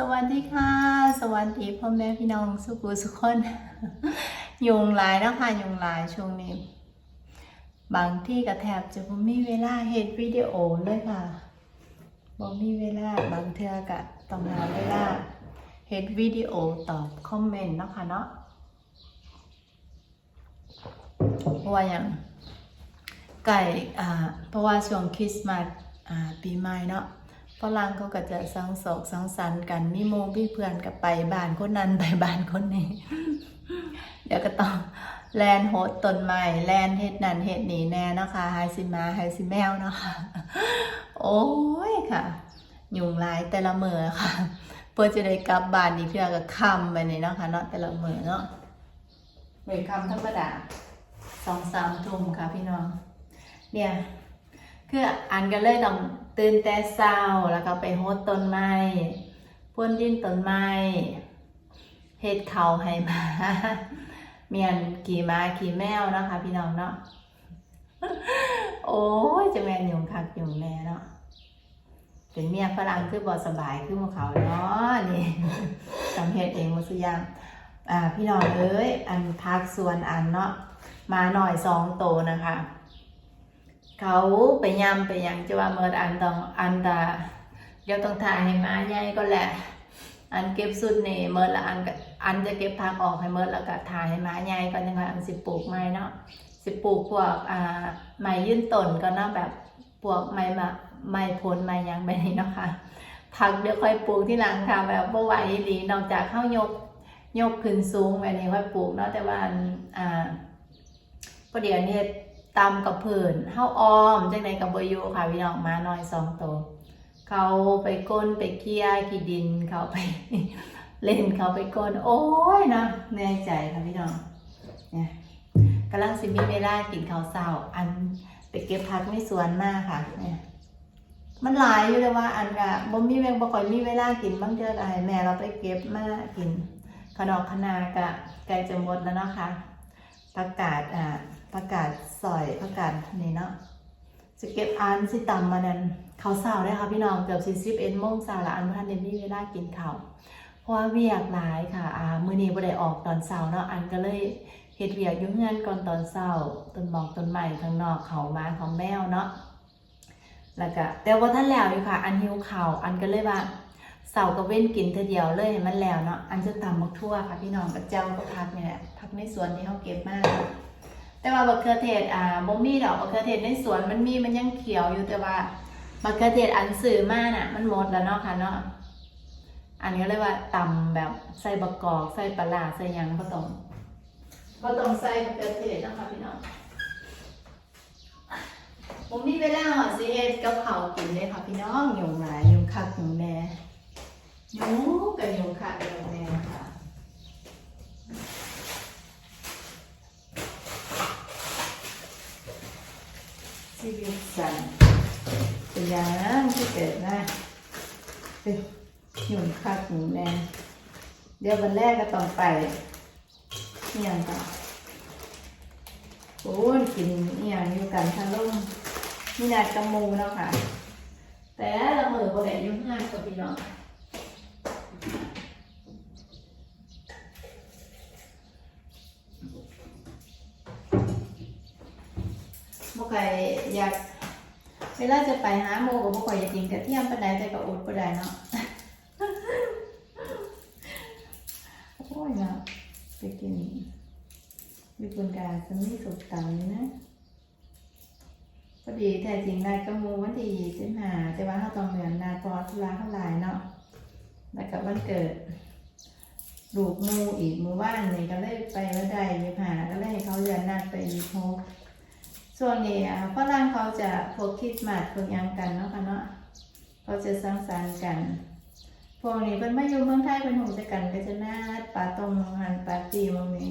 สวัสดีค่ะ สวัสดีพ่อแม่พี่น้องสุขุสุขคนยุงหลายแล้วค่ะยุงหลายช่วงนี้ บางที่กระแทบจะบ่มีเวลาเฮ็ดวิดีโอเลยค่ะบ่มีเวลาบางเทื่อกะต้องหาเวลาเฮ็ดวิดีโอตอบคอมเมนต์เนาะค่ะเนาะเพราะว่าอย่างไก่อ่าเพราะว่าช่วงคริสต์มาสอ่าปีใหม่เนาะ ฝรั่งเขาก็จะสังสอกสังสรรค์กันมีโมมีเพื่อนกับไปบ้านคนนั้นไปบ้านคนนี้ เดี๋ยวก็ต้องแลนโฮสต้นไม้แลนเฮ็ดนั่นเฮ็ดนี่แน่เนาะคะไฮซิมาไฮซิแมวเนาะคะโอ้ยค่ะ ยุงหลายแต่ละมือค่ะเพื่อจะได้กลับบ้านนี่เพื่อก็ค่ำไปนี่เนาะค่ะเนาะแต่ละมือเนาะเวรค่ำธรรมดาสองสามทุ่มค่ะพี่น้อง เนี่ย คืออันก็เลยต้อง ตื่นแต่เช้าแล้วก็ไปโฮดต้นไม้พ่นดินต้นไม้เฮ็ดเขาให้มาเมียนขี่ม้าขี่แมวเนาะคะพี่น้องเนาะโอ้ยจะแมนยุงคักยุงแน่เนาะเป็นเมียฝรั่งคือบ่สบายคือมาเขาเนาะนี่สำเฮ็ดเองมดสุอยางอ่าพี่น้องเอ้ยอันพักส่วนอันเนาะมาหน่อยสองโตนะคะ เขาไปยำไปยังจะว่าเมื่ออันต้องอันตาเดี๋ยวต้องถ่ายให้มาใหญ่ก็แหละ อันเก็บสุดนี่เมื่อละอันอันจะเก็บพักออกให้เมื่อแล้วก็ถ่ายให้มาใหญ่ก็ยังไงอันสิปลูกไม้เนาะสิปลูกพวกอ่าไม้ยื่นต้นก็เนาะแบบพวกไม้มะไม้ผลไม้ยังแบบนี้เนาะค่ะพักเดี๋ยวค่อยปลูกที่หลังค่ะแบบบ่ไหวดีนอกจากเข้ายกยกขึ้นสูงแบบนี้ค่อยปลูกเนาะแต่ว่าอ่าพอเดี๋ยวนี้ ตำกับผื่นเฮาออมจังไดกับบอยู่ค่ะพี่น้องมาหน้อยสองตัวเขาไปก้นไปเกี้ยขี้ดินเขาไป เล่นเขาไปก้นโอ้ยเนาะเหนื่อยใจค่ะพี่น้องเนี่ยกำลังสิมีเวลากินข้าวเช้าอันไปเก็บผักไม่สวนมากค่ะเนี่ยมันหลายอยู่เลยว่าอันกะบ่มีเวลบ่ค่อยมีเวลากินบางเทื่อก็ให้แม่เราไปเก็บมากินขนมขนากะใกล้จะหมดแล้วเนาะค่ะประกาศอ่า ประกาศสอยประกาศนี่เนาะจะเก็บอันสิตำมานั้นเขาเสาร์ได้ค่ะพี่น้องเกือบสี่สิบเอ็ดโมงเสาละอันพันเดนนี่เวลากินข้าวเพราะว่าเวียกหลายค่ะอ่ามื้อนี้บ่ได้ออกตอนเช้าเนาะอันก็เลยเฮ็ดเวียกยู่เฮือนก่อนตอนเช้าต้นหมอกต้นไม้ข้างนอกเขามาของแมวเนาะแล้วก็แต่ว่าท่านแล้วอยู่ค่ะ อันหิวข้าวอันก็เลยว่าเสาร์กับเว้นกินเทอเดียวเลยให้มันแล้วเนาะอันจะตำมักทั่วค่ะพี่น้องกับเจ้าก็พักนี่แหละพักในสวนที่เขาเก็บมาก แต่ว่าบักเขือเทศอ่าบ่มีดอกบักเขือเทศในสวนมันมีมันยังเขียวอยู่แต่ว่าบักเขือเทศอันซื้อมาน่ะ มันหมดแล้วเนาะค่ะเนาะอันนี้ก็เลยว่าตำแบบใส่บักกอกใส่ปลาร้าใส่ยังบ่ต้องบ่ต้องใส่บักเขือเทศนาะค่ะพี่น้องผมมีเวลาหอดสิเฮ็ดกับข้ากินเลยค่ะพี่น้องยุงหลายยุงคักยุงแน่ยุงกับยุงคักยุงแน่ค่ะ ที่เรียนสั่นเป็นอย่างนั้นที่เกิดนะเป็นหยุ่นคักหยุ่นแน่เดี๋ยววันแรกก็ต้องไปเนี่ยงต่อโอ้ยกินเนี่ยงอยู่กันทะลุมีนัดกำมูเนาะค่ะ แต่ละมือบ่ได้อยุ่งงายกับพี่น้อง อยากเวลาจะไปหาโมกับบ่ค่อยอยากกินกระเทียมปานใดแต่ก็อดบ่ได้เนาะโอ้ยเนาะไปกินมีคนกาจะมีสุดตังนะพอดีแท้จริงนายกมูวันที่สิบหาแต่ว่าเขาต้องเหมือนนาพอธุระเท่าไหร่เนาะแล้วกับวันเกิดลูกมูอีกมือว่านนี่ก็เลยไปว่าใดยี่ห้าก็เลยให้เขาเลื่อนนัดไปอีกโม ส่วนนี้อะฝรั่งเขาจะพวกคิดมาดพวกยังกันเนาะค่ะเนาะเขาจะสังสรรค์กันพวกนี้เป็นไม่อยู่เมืองไทยเป็นหงจะกกันก็จะนัดปาตรงงานปาตีมองนี้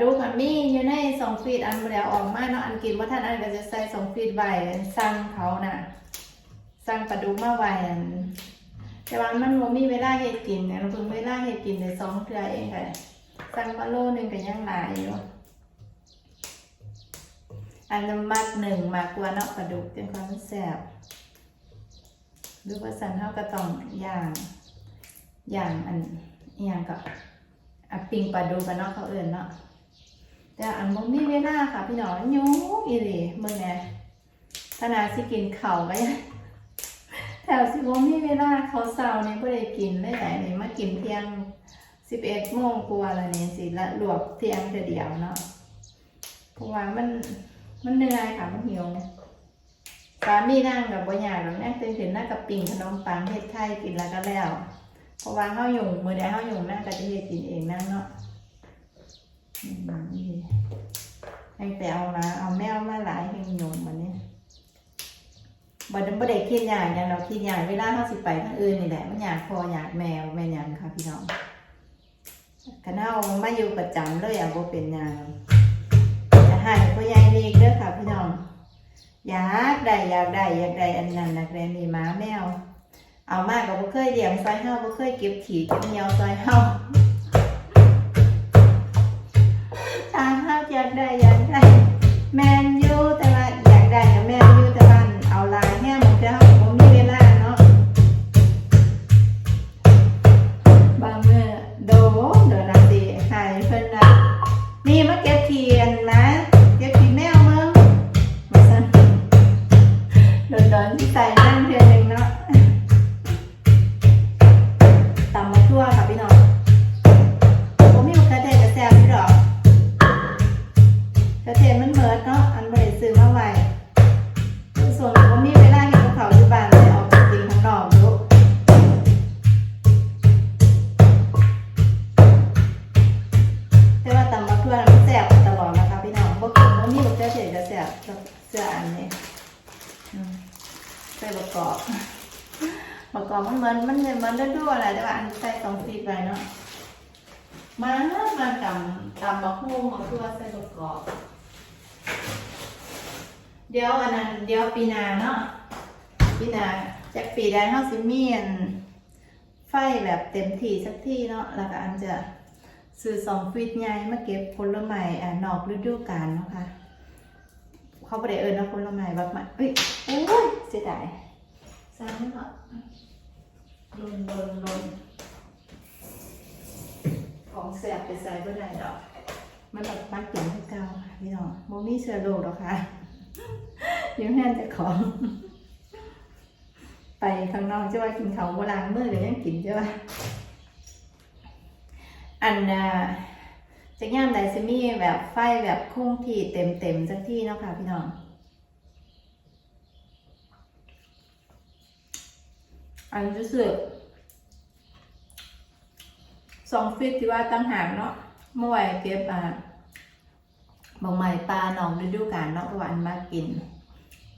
อันหิวเขาวค่ะพี่น้องที่ถามว่าอันสิปลาดุกมันมีอยู่ในสองฟีดอันเดียวออกมาเนาะอันกินว่าท่านอันก็จะใส่สองฟีดไว้สั่งเขาน่ะสั่งปลาดุกมาไว้แต่ว่ามันมีเวลาเฮ็ดกินเนี่ยเราเพิ่งเวลาเฮ็ดกินได้สองเทื่อเองค่ะสั่งมาโลหนึงก็ยังหลายอยู่อันน้ำมักหนึ่งมากกว่าเนาะปลาดุกจังความแซ่บหรือว่าสันเฮาก็ต้องอย่างอย่างอันอย่างก็อะปิงปลาดูกันเนาะเขาเอื่นเนาะ แต่อันบ่มีเวลาค่ะ พี่น้องยุ่งอีหลีเมื่อไงขนาดสิกินเข้าไปแถวสิบ่มีเวลาเขาวเช้านี่บ่ได้กินเลยไหนนี่มากินเที่ยงสิบเอ็ดโมงกว่าล้วนี่สิละหลวกเที่ยงเดียวเนาะเพราะว่ามันมันเหนื่อยค่ะมันหิวสามีนั่งกับบ่อยากหรอกนั่งตื่นขึ้นนั่งกับปิ่งขนมปังเฮ็ดไข่กินแล้วก็แล้ว เพราะว่าเฮาอยู่มือใดเฮาอยู่นั่งก็จะเฮ็ดกินเองนั่งเนาะ ให้ไปเอามาเอาแมวมาหลายแห่งโยมบัดนี้บ่ได้บ่ได้คิดอย่างอย่างเราคิดอย่างเวลาเฮาสิไปทางอื่นนี่แหละมันอยากพออยากแมวแม่นหยังค่ะพี่น้องคันเฮามาอยู่ประจำเลยอะบ่เป็นหยังจะให้พ่อใหญ่นี่เด้อค่ะพี่น้องอยากได้อยากได้อยากได้อันนั้นอยากได้นี่หมาแมว เอามากก็บ่เคยเลี้ยงซอยเฮาบ่เคยเก็บขี้เก็บเหนียวซอยเฮาทาเฮาอยากได้อยาก นี่มาเก็ตที กอบประกอบมันเหมือนมันเหมือนมันด้วยอะไรแต่ว่าอันใส่สองฟีดไปเนาะมามาตำตำมะฮุ่งมาทั่วใส่ประกอบ เดี๋ยวอันนั้นเดี๋ยวปีนาเนาะปีนาจากปีใดเฮาสิมีอันไฟแบบเต็มที่สักที่เนาะแล้วก็อันจะซื้อสองฟีดใหญ่มาเก็บผลไม้อ่านอกฤดูกาลเนาะค่ะเขาบ่ได้เอิ้นว่าผลไม้บักมาเอ้ยโอ้ยเสียดาย สร้างเนาะลนลนลนของแสบไปใส่ก็ได้ดอก มันแบบปักกินให้เก่าค่ะพี่น้องโมมี่เชื้อโรคหรอกค่ะอยังแห้งจะของ ไปข้างนอกจะว่ากินเขาโบราณเมื่อเดี๋ยวยังกินใช่ปะอันน่ะจะย่ามไดซิมี่แบบไฟแบบคงที่เต็มเต็มสักที่เนาะค่ะพี่น้อง อันรู้สึกสองฟิตที่ว่าตั้งหากเนาะเมื่อไหร่เก็บอะบางใหม่ปลาหนองฤดูกาลเนาะเพราะว่านมากิน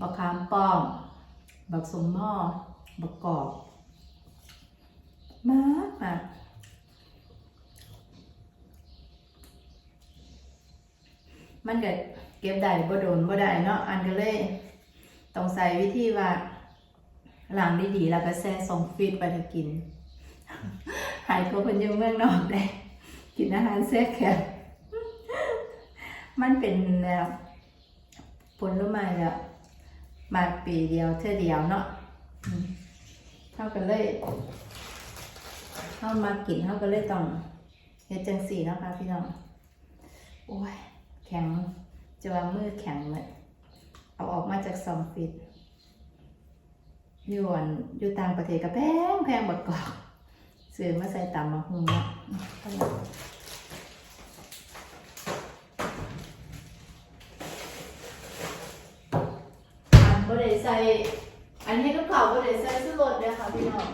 บักคามป้อมบักสมหม้อบักกอกมากมากมันก็เก็บได้บ่โดนบ่ได้เนาะอันก็เลยต้องใส่วิธีว่า ล้างดีๆแล้วก็แช่ส่งฟีดไปกิน หายตัวคนอยังเมืองนอกได้ กินอาหารแซ่แข็งมันเป็นแนวผลไม้แล้วมาปีเดียวเท่อเดียวเนาะเท่ากันเลยเข้ามากินเท่ากันเลยต้องเฮ็ดจังสี่เนาะคะพี่น้องโอ้ยแข็งจะว่ามือแข็งเลยเอาออกมาจากซองฟิต อยู่อันอยู่ต่างประเทศก็แพงแพงบักกอกซื้อมาใส่ตำมาหุงเนาะอันบ่ได้ใส่อันนี้ก็เผาบ่ได้ใส่ซื้อรสเลยค่ะพี่น้อง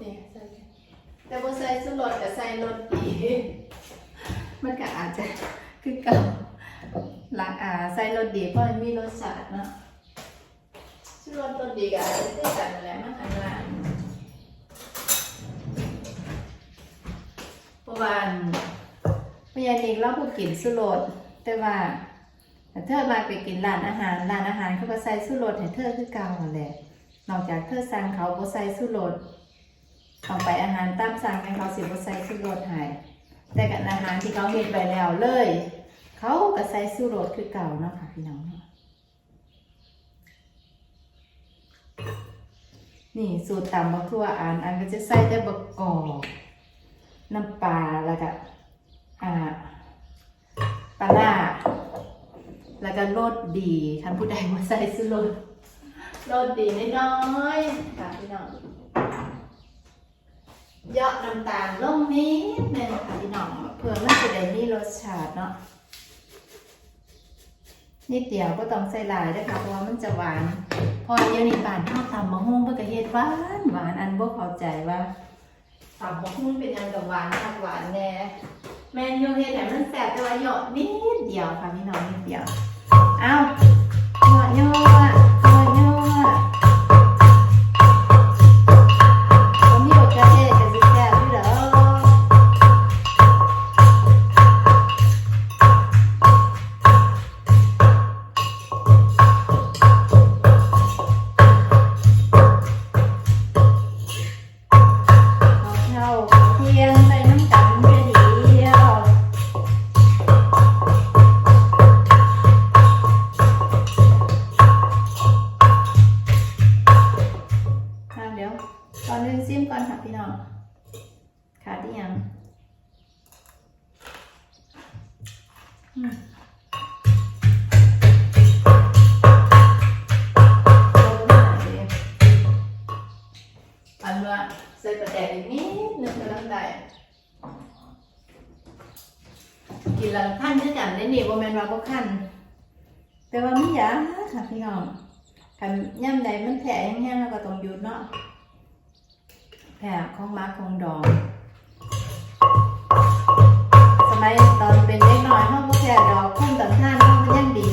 นี่ใส่แต่บ่ใส่ซื้อรสก็ใส่รสดีมันก็อาจจะคือเก่า หลังอ่าใส่รสดีเพราะมันมีรสชาติเนาะชื่อรสรสดีกับอะไรที่กันนั่นแหละมันอันละเพราะว่าอันพยานิกเราผู้กินสุโรดแต่ว่าถ้าเธอมาไปกินร้านอาหารร้านอาหารเขาก็ใส่สุโรดให้เธอคือเก่าหั่นแหละนอกจากเธอสั่งเขาบ่ใส่สุโรดเอาไปอาหารตามสั่งให้เขาสิบ่ใส่สุโรดให้แต่กับอาหารที่เขาเฮ็ดไปแล้วเลย เขาก็ใส่สุโรดคือเก่าเนาะค่ะพี่น้องนี่สูตรตำบักทั่วอ่านอันก็จะใส่แต่บักกอกน้ำปลาแล้วก็อ่าปลาร้าแล้วก็รสดีคันผู้ใดมาใส่สุโรดรสดีน้อยๆค่ะพี่น้องเยาะน้ำตาลลงนิดนึงค่ะพี่น้องเพื่อมันจะได้มีรสชาติเนาะ นิดเดียวก็ต้องใส่ลายด้วยค่ะเพราะว่ามันจะหวาน พอเดี๋ยวนี้บานข้าวตำมะฮุ่งเพื่อกระเฮ็ดหวานหวานอันบ่เข้าใจว่าตำมะฮุ่งเป็นอันกับหวานคักหวานแน่แมนยูเฮ็ดแต่มันแสบแต่ว่าหยอดนิดเดียวค่ะพี่น้องนิดเดียว เอาหยอดยอด ค่ะพี่น้องคันย่ำใดมันแผลแห้งๆแล้วก็ต้องหยุดเนาะแผลของมาของดองสมัยตอนเป็นเด็กน้อยห้องก็แผลดอกคุ้มต่างท่านห้องก็ยังดี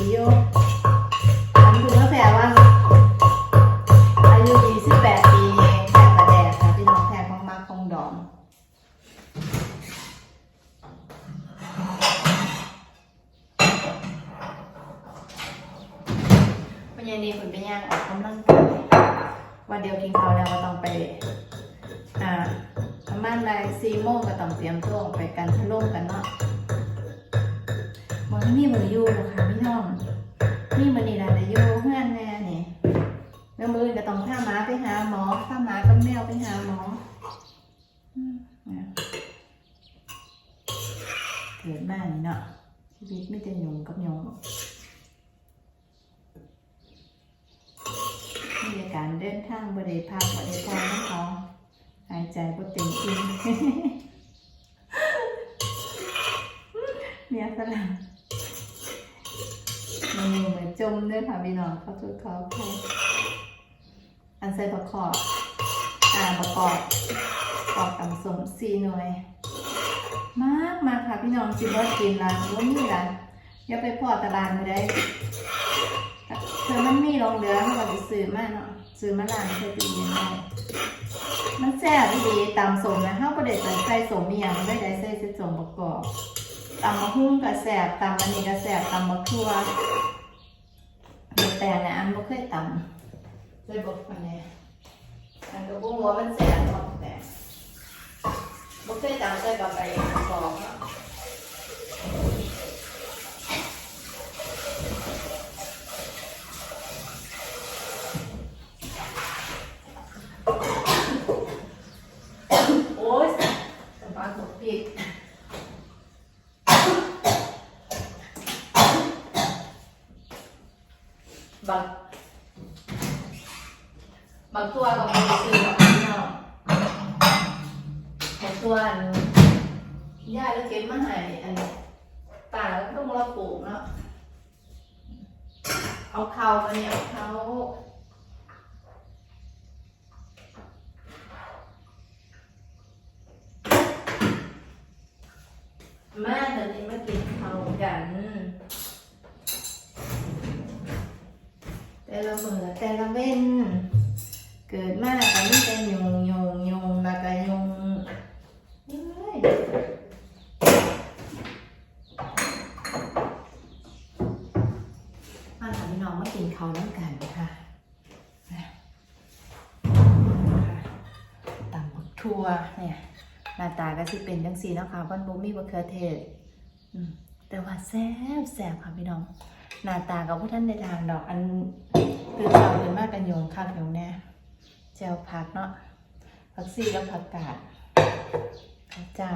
นี่มันนี่แหละแต่อยู่เพื่อนแน่นี่แล้วมือก็ต้องพาหมาไปหาหมอพาหมากับแมวไปหาหมอเกิดมานี่เนาะชีวิตไม่จะยงกับยงนี่การเดินทางบริพักบริพรของเขาหายใจบ่เต็มที่เนี่ยสลัง มีเนจมด้วยค่ะพี่น้องเขาทุกเขาเขาอันใส่ประกอบอ่าประกอบประกอบตำสมสี่หน่วย มากมากค่ะพี่น้องจิบว่ากินร้านว่ามีร้านอย่าไปพ่อตลาดมาได้เธอมันมีลงเดือเขาก็ไปซื้อมาเนาะซื้อมาล้างใส่ตู้เย็นได้มันแซ่บดีตำสมนะเขาก็เด็ดใส่ใส่สมมีอย่างได้ได้ใส่ใส่สมประกอบตำมะฮุ่งก็แซ่บตำอันนี้ก็แซ่บตำมะทั่ว แต่นะอันบ่เคยตำเลยบอกคนนี้อันก็บุ้งว่ามันแสบบอกแต่ไม่เคยตำใจกับไปบอกเนาะโอ๊ยสบายตกผิดบัก บางตัวก็ไม่ได้ซื้อหรอกพี่น้องบางตัวอันย่าแล้วเก็บมาให้อันนี้ป่าแล้วต้องเราปลูกเนาะเอาเขามาเนี่ยเอาเขามาตอนนี้มากินเขากันแต่ละเมือแต่ละเว้น เกิดมาแล้วก็มีแต่ยงยงยงแล้วก็ยงเอ้ยมาหาพี่น้องมากินเขาน้ำกันนะคะตำบักทั่วเนี่ยหน้าตาก็สิเป็นจังสีนะคะบ้านบ่มีบะเขือเทศแต่ว่าแซ่บแซ่บค่ะพี่น้อง หน้าตากับพวกท่านในทางดอกอันตื่นเช้าตื่นมากกันยงคักโยงแน่ เจ้าผักเนาะผักซี่แล้วผักกาดพระเจ้า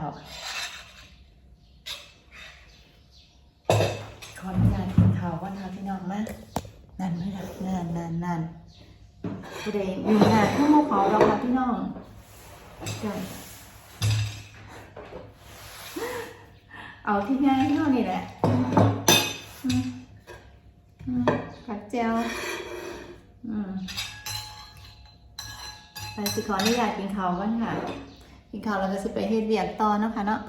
ขออนุญาตกินข้าวก่อนค่ะพี่น้องมานั่นไม่ได้นั่นนั่นนั่นผู้ใดมีงานข้าวหมูเขาเราค่ะพี่น้องจ้ะเอาที่ง่ายเท่านี้แหละผักเจียวอืม ไปสิขออนุญาตกินข้าวก่อนค่ะ กินข้าวแล้วก็สิไปเฮ็ดเวียกต่อเนาะค่ะเนาะ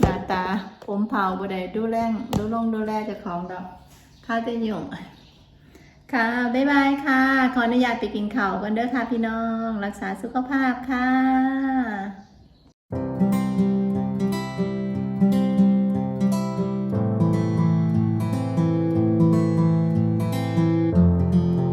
หน้าตาผมเผาบ่ได้ดูแลดูลงดูแลเจ้าของดอกข้าจะยุ่งค่ะ บ๊ายบายค่ะ ขออนุญาตไปกินข้าวกันเด้อค่ะพี่น้อง รักษาสุขภาพค่ะ